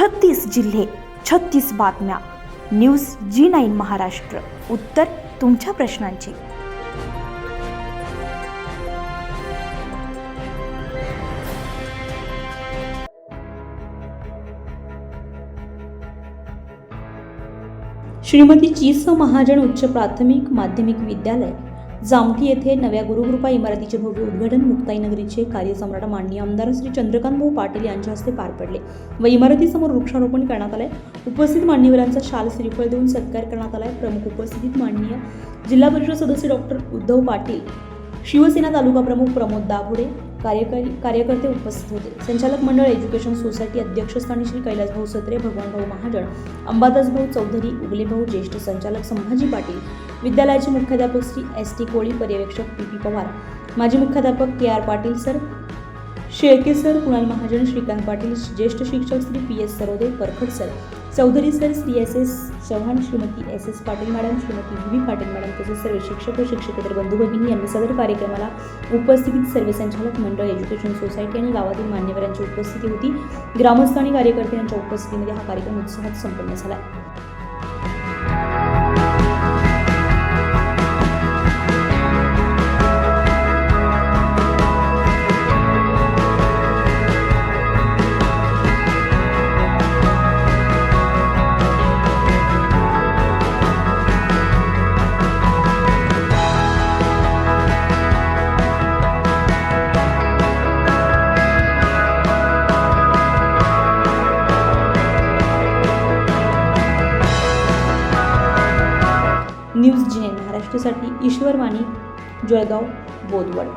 छत्तीस जिल्हे छत्तीस बातम्या. News G nine Maharashtra. उत्तर तुमच्या प्रश्नांची. श्रीमती चीस महाजन उच्च प्राथमिक माध्यमिक विद्यालय जामठी येथे नव्या गुरुकृपा इमारतीचे भव्य उद्घाटन मुक्ताई नगरीचे कार्यसम्राट माननीय आमदार श्री चंद्रकांत भाऊ पाटील यांच्या हस्ते पार पडले. व इमारतीसमोर वृक्षारोपण करण्यात आले उपस्थित मान्यवरांचा शाल श्रीफळ देऊन सत्कार करण्यात आलाय. प्रमुख उपस्थितीत माननीय जिल्हा परिषद सदस्य डॉक्टर उद्धव पाटील शिवसेना तालुका प्रमुख प्रमोद दाभोडे कार्यकारी कार्यकर्ते उपस्थित होते. संचालक मंडळ एज्युकेशन सोसायटी अध्यक्षस्थानी श्री कैलासभाऊ सत्रे भगवानभाऊ महाजन अंबादासभाऊ चौधरी उगलेभाऊ ज्येष्ठ संचालक संभाजी पाटील विद्यालयाचे मुख्याध्यापक श्री एस टी कोळी पर्यवेक्षक पी पी पवार. माजी मुख्याध्यापक K R Patil sir Shelke sir Kunal Mahajan Shrikant Patil ज्येष्ठ शिक्षक Shri P S Sarode Parkhad sir. Chaudhari sir Shri S S Chavan Shrimati S S Patil madam Shrimati V V Patil madam तसेच सर्व शिक्षक व शिक्षकेतर बंधू भगिनी यांनी सदर कार्यक्रमाला उपस्थितीत सर्व संचालक मंडळ एज्युकेशन सोसायटी आणि गावातील मान्यवरांची उपस्थिती होती. ग्रामस्थ आणि कार्यकर्ते यांच्या उपस्थितीमध्ये हा कार्यक्रम उत्साहात संपन्न झाला. न्यूज जी महाराष्ट्रासाठी ईश्वर वाणी जळगाव बोदवड